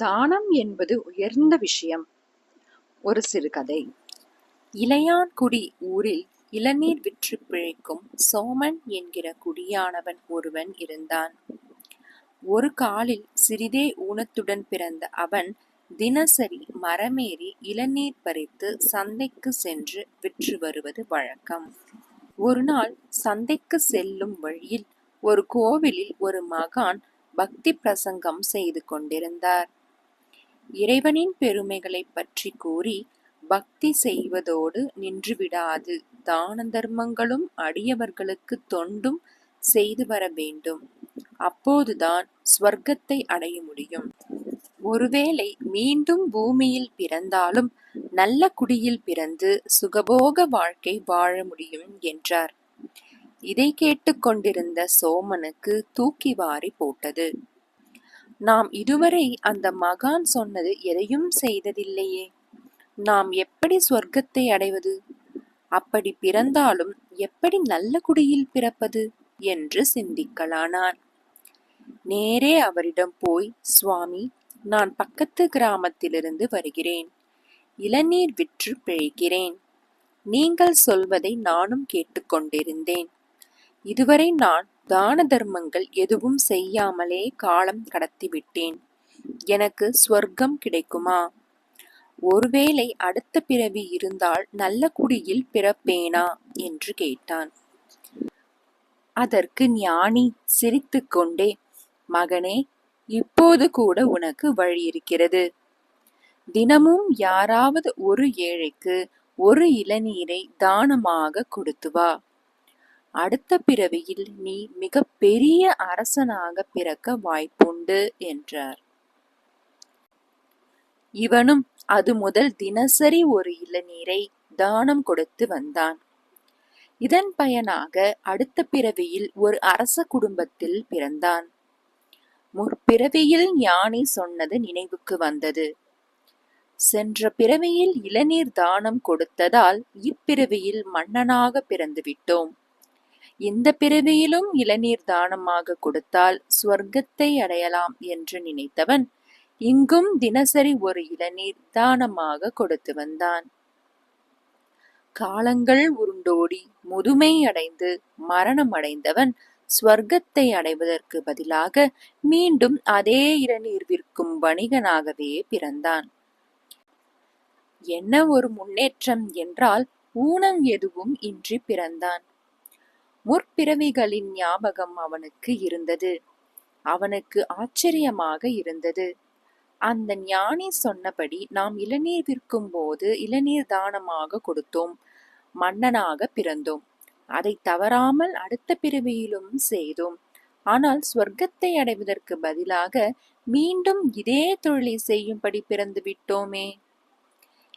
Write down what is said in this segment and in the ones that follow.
தானம் என்பது உயர்ந்த விஷயம். ஒரு சிறுகதை இளையான்குடி ஊரில் இளநீர் விற்று பிழைக்கும் சோமன் என்கிற குடியானவன் ஒருவன் இருந்தான். ஒரு காலில் சிறிதே ஊனத்துடன் பிறந்த அவன் தினசரி மரமேறி இளநீர் பறித்து சந்தைக்கு சென்று விற்று வருவது வழக்கம். ஒரு நாள் சந்தைக்கு செல்லும் வழியில் ஒரு கோவிலில் ஒரு மகான் பக்தி பிரசங்கம் செய்து கொண்டிருந்தார். இறைவனின் பெருமைகளைப் பற்றி கூறி பக்தி செய்வதோடு நின்றுவிடாது. தான தர்மங்களும் அடியவர்களுக்கு தொண்டும் செய்து வர வேண்டும். அப்போதுதான் ஸ்வர்க்கத்தை அடைய முடியும். ஒருவேளை மீண்டும் பூமியில் பிறந்தாலும் நல்ல குடியில் பிறந்து சுகபோக வாழ்க்கை வாழ முடியும் என்றார். இதை கேட்டுக்கொண்டிருந்த சோமனுக்கு தூக்கி வாரி போட்டது. நாம் இதுவரை அந்த மகான் சொன்னது எதையும் செய்ததில்லையே. நாம் எப்படி சொர்க்கத்தை அடைவது? அப்படி பிறந்தாலும் எப்படி நல்ல குடியில் பிறப்பது? என்று சிந்திக்கலானான் நேரே அவரிடம் போய் சுவாமி நான் பக்கத்து கிராமத்திலிருந்து வருகிறேன். இளநீர் விற்று பிழைக்கிறேன். நீங்கள் சொல்வதை நானும் கேட்டுக்கொண்டிருந்தேன். இதுவரை நான் தான தர்மங்கள் எதுவும் செய்யாமலே காலம் கடத்திவிட்டேன். எனக்கு ஸ்வர்க்கம் கிடைக்குமா? ஒருவேளை அடுத்த பிறவி இருந்தால் நல்ல குடியில் பிறப்பேனா? என்று கேட்டான். அதற்கு ஞானி சிரித்துக்கொண்டே மகனே இப்போது கூட உனக்கு வழி இருக்கிறது. தினமும் யாராவது ஒரு ஏழைக்கு ஒரு இளநீரை தானமாக கொடுத்து வா. அடுத்த பிறவியில் நீ மிக பெரிய அரசனாக பிறக்க வாய்ப்புண்டு என்றார். இவனும் அது முதல் தினசரி ஒரு இளநீரை தானம் கொடுத்து வந்தான். இதன் பயனாக அடுத்த பிறவியில் ஒரு அரச குடும்பத்தில் பிறந்தான். முற்பிறவியில் ஞானி சொன்னது நினைவுக்கு வந்தது. சென்ற பிறவியில் இளநீர் தானம் கொடுத்ததால் இப்பிறவியில் மன்னனாக பிறந்துவிட்டோம். இந்த பிறவியிலும் இளநீர் தானமாக கொடுத்தால் ஸ்வர்க்கத்தை அடையலாம் என்று நினைத்தவன் இங்கும் தினசரி ஒரு இளநீர் தானமாக கொடுத்து வந்தான். காலங்கள் உருண்டோடி முதுமை அடைந்து மரணம் அடைந்தவன் ஸ்வர்க்கத்தை அடைவதற்கு பதிலாக மீண்டும் அதே இளநீர் விற்கும் வணிகனாகவே பிறந்தான். என்ன ஒரு முன்னேற்றம் என்றால் ஊனம் எதுவும் இன்றி பிறந்தான். முற்பிறவிகளின் ஞாபகம் அவனுக்கு இருந்தது. அவனுக்கு ஆச்சரியமாக இருந்தது. அந்த ஞானி சொன்னபடி நாம் இளநீர் விற்கும் போது இளநீர் தானமாக கொடுத்தோம். மன்னனாக பிறந்தோம். அதை தவறாமல் அடுத்த பிறவியிலும் செய்தோம். ஆனால் ஸ்வர்க்கத்தை அடைவதற்கு பதிலாக மீண்டும் இதே தொழிலை செய்யும்படி பிறந்து விட்டோமே.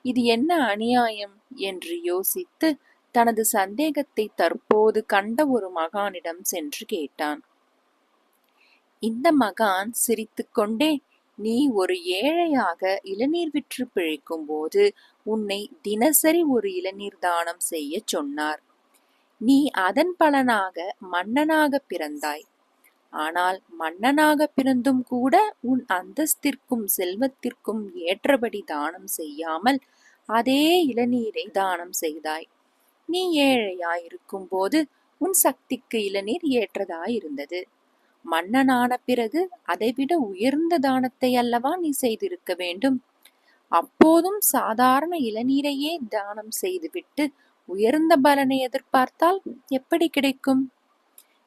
இது என்ன அநியாயம்? என்று யோசித்து தனது சந்தேகத்தை தற்போது கண்ட ஒரு மகானிடம் சென்று கேட்டான். இந்த மகான் சிரித்துக்கொண்டே நீ ஒரு ஏழையாக இளநீர் விற்று பிழைக்கும் போது உன்னை தினசரி ஒரு இளநீர் தானம் செய்ய சொன்னார். நீ அதன் பலனாக மன்னனாக பிறந்தாய். ஆனால் மன்னனாக பிறந்தும் கூட உன் அந்தஸ்திற்கும் செல்வத்திற்கும் ஏற்றபடி தானம் செய்யாமல் அதே இளநீரை தானம் செய்தாய். நீ ஏழையாயிருக்கும் போது உன் சக்திக்கு இளநீர் ஏற்றதாயிருந்தது. மன்னனான பிறகு அதைவிட உயர்ந்த தானத்தை அல்லவா நீ செய்திருக்க வேண்டும்? அப்போதும் சாதாரண இளநீரையே தானம் செய்துவிட்டு உயர்ந்த பலனை எதிர்பார்த்தால் எப்படி கிடைக்கும்?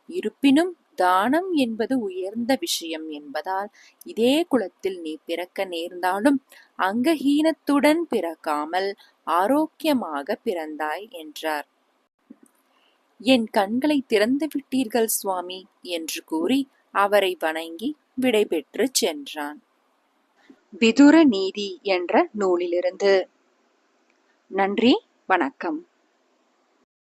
இருப்பினும் தானம் என்பது உயர்ந்த விஷயம் என்பதால் இதே குலத்தில் நீ பிறக்க நேர்ந்தாலும் அங்கஹீனத்துடன் பிறக்காமல் ஆரோக்கியமாக பிறந்தாய் என்றார். என் கண்களை திறந்து விட்டீர்கள் சுவாமி என்று கூறி அவரை வணங்கி விடைபெற்று சென்றான். விதுர நீதி என்ற நூலிலிருந்து. நன்றி வணக்கம்.